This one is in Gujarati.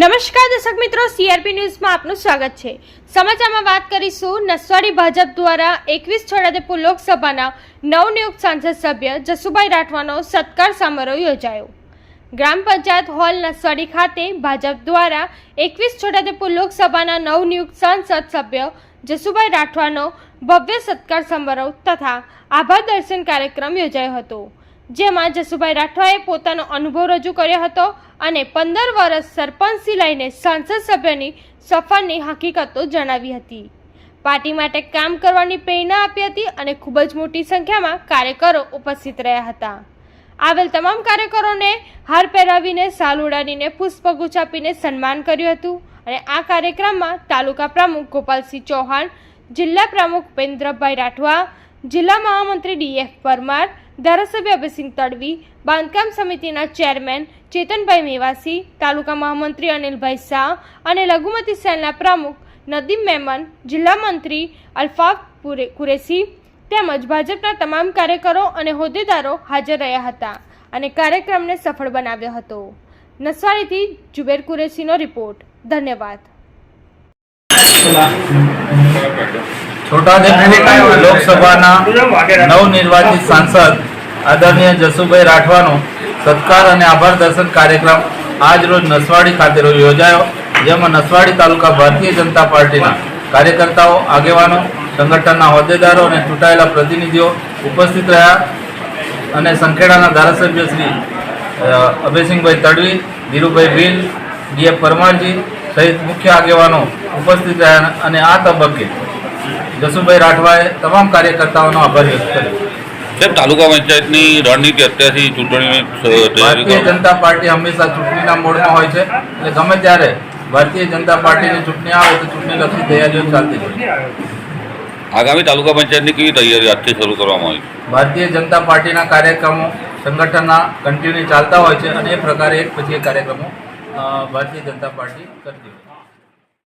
નમસ્કાર દર્શક મિત્રો સીઆરપી ન્યૂઝમાં આપનું સ્વાગત છે. સમાચારમાં વાત કરીશું નસવાડી ભાજપ દ્વારા એકવીસ છોડાદેપુર લોકસભાના નવનિયુક્ત સાંસદ સભ્ય જસુભાઈ રાઠવાનો સત્કાર સમારોહ યોજાયો. ગ્રામ પંચાયત હોલ નસવાડી ખાતે ભાજપ દ્વારા એકવીસ છોટાઉદેપુર લોકસભાના નવનિયુક્ત સાંસદ સભ્ય જસુભાઈ રાઠવાનો ભવ્ય સત્કાર સમારોહ તથા આભાર દર્શન કાર્યક્રમ યોજાયો હતો. જેમાં જસુભાઈ રાઠવાએ પોતાનો અનુભવ રજૂ કર્યો હતો અને પંદર વર્ષ સરપંચથી લઈને સાંસદ સભ્યની સફરની હકીકતો જણાવી હતી. પાર્ટી માટે કામ કરવાની પ્રેરણા આપી હતી અને ખૂબ જ મોટી સંખ્યામાં કાર્યકરો ઉપસ્થિત રહ્યા હતા. આવેલ તમામ કાર્યકરોને હાર પહેરાવીને સાલ ઉડાડીને પુષ્પગુચ્છ આપીને સન્માન કર્યું હતું અને આ કાર્યક્રમમાં તાલુકા પ્રમુખ ગોપાલસિંહ ચૌહાણ, જિલ્લા પ્રમુખ ઉપેન્દ્રભાઈ રાઠવા, જિલ્લા મહામંત્રી ડીએફ પરમાર ધારાસભ્ય અભયસિંહ તડવી, બાંધકામ સમિતિના ચેરમેન ચેતનભાઈ મેવાસી, તાલુકા મહામંત્રી અનિલભાઈ શાહ અને લઘુમતી સેલના પ્રમુખ નદીમ મેમન, જિલ્લા મંત્રી અલ્ફાફ કુરેશી તેમજ ભાજપના તમામ કાર્યકરો અને હોદ્દેદારો હાજર રહ્યા હતા અને કાર્યક્રમને સફળ બનાવ્યો હતો. નસવાડીથી જુબેર કુરેશીનો રિપોર્ટ. ધન્યવાદ. છોટાઉદેપુર લોકસભાના નવનિર્વાચિત સાંસદ આદરણીય જસુભાઈ રાઠવાનો સત્કાર અને આભાર દર્શન કાર્યક્રમ આજ રોજ નસવાડી ખાતે યોજાયો, જેમાં નસવાડી તાલુકા ભારતીય જનતા પાર્ટીના કાર્યકર્તાઓ, આગેવાનો, સંગઠનના હોદ્દેદારો અને ચૂંટાયેલા પ્રતિનિધિઓ ઉપસ્થિત રહ્યા અને સંખેડાના ધારાસભ્ય શ્રી અભયસિંહભાઈ તડવી, ધીરુભાઈ ભીલ ડીએફ પરમારજી સહિત મુખ્ય આગેવાનો ઉપસ્થિત રહ્યા અને આ તબક્કે જસુભાઈ રાઠવાએ તમામ કાર્યકર્તાઓનો આભાર વ્યક્ત કર્યો. સાહેબ તાલુકા પંચાયતની રણનીતિ અત્યારથી ચૂંટણીની ભારતીય જનતા પાર્ટી હંમેશા ચૂંટણીના મોડમાં હોય છે એટલે ગમે ત્યારે ભારતીય જનતા પાર્ટીની ચૂંટણી આવે તો ચૂંટણીલક્ષી તૈયારીઓ ચાલતી હોય આગામી તાલુકા પંચાયતની કેવી તૈયારી આજથી શરૂ કરવામાં આવી? ભારતીય જનતા પાર્ટીના કાર્યક્રમો સંગઠનના કન્ટિન્યુ ચાલતા હોય છે અને એ પ્રકારે એક પછી એક કાર્યક્રમો ભારતીય જનતા પાર્ટી કરતી હોય છે.